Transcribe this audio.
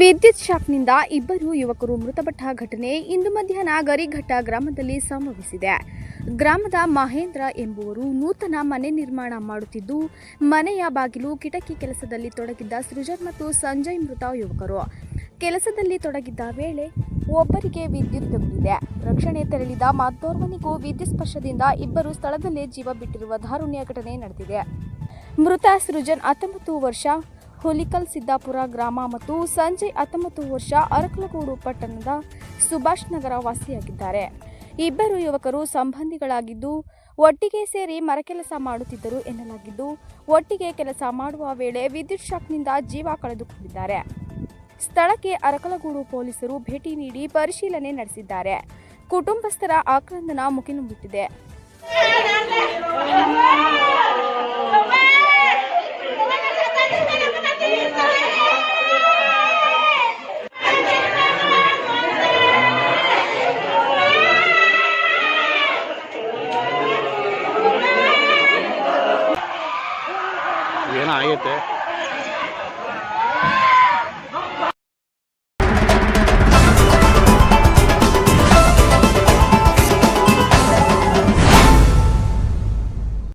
ವಿದ್ಯುತ್ ಶಾಕ್ನಿಂದ ಇಬ್ಬರು ಯುವಕರು ಮೃತಪಟ್ಟ ಘಟನೆ ಇಂದು ಮಧ್ಯಾಹ್ನ ಗರಿಘಟ್ಟ ಗ್ರಾಮದಲ್ಲಿ ಸಂಭವಿಸಿದೆ. ಗ್ರಾಮದ ಮಹೇಂದ್ರ ಎಂಬುವರು ನೂತನ ಮನೆ ನಿರ್ಮಾಣ ಮಾಡುತ್ತಿದ್ದು, ಮನೆಯ ಬಾಗಿಲು ಕಿಟಕಿ ಕೆಲಸದಲ್ಲಿ ತೊಡಗಿದ್ದ ಸೃಜನ್ ಮತ್ತು ಸಂಜಯ್ ಮೃತ ಯುವಕರು. ಕೆಲಸದಲ್ಲಿ ತೊಡಗಿದ್ದ ವೇಳೆ ಒಬ್ಬರಿಗೆ ವಿದ್ಯುತ್ ತಗುಲಿದೆ ರಕ್ಷಣೆ ತೆರಳಿದ ಮತ್ತೋರ್ವನಿಗೂ ವಿದ್ಯುತ್ ಸ್ಪರ್ಶದಿಂದ ಇಬ್ಬರು ಸ್ಥಳದಲ್ಲೇ ಜೀವ ಬಿಟ್ಟಿರುವ ದಾರುಣ್ಯ ಘಟನೆ ನಡೆದಿದೆ. ಮೃತ ಸೃಜನ್ ಹತ್ತೊಂಬತ್ತು ವರ್ಷ ಹುಲಿಕಲ್ ಸಿದ್ದಾಪುರ ಗ್ರಾಮ ಮತ್ತು ಸಂಜೆ ಹತ್ತೊಂಬತ್ತು ವರ್ಷ ಅರಕಲಗೂಡು ಪಟ್ಟಣದ ಸುಭಾಷ್ ನಗರ ವಾಸಿಯಾಗಿದ್ದಾರೆ. ಇಬ್ಬರು ಯುವಕರು ಸಂಬಂಧಿಗಳಾಗಿದ್ದು, ಒಟ್ಟಿಗೆ ಸೇರಿ ಮರಕೆಲಸ ಮಾಡುತ್ತಿದ್ದರು ಎನ್ನಲಾಗಿದ್ದು, ಒಟ್ಟಿಗೆ ಕೆಲಸ ಮಾಡುವ ವೇಳೆ ವಿದ್ಯುತ್ ಶಾಕ್ನಿಂದ ಜೀವ ಕಳೆದುಕೊಂಡಿದ್ದಾರೆ. ಸ್ಥಳಕ್ಕೆ ಅರಕಲಗೂಡು ಪೊಲೀಸರು ಭೇಟಿ ನೀಡಿ ಪರಿಶೀಲನೆ ನಡೆಸಿದ್ದಾರೆ. ಕುಟುಂಬಸ್ಥರ ಆಕ್ರಂದನ ಮುಗಿನುಬಿಟ್ಟಿದೆ ಏನೋ ಆಗೈತೆ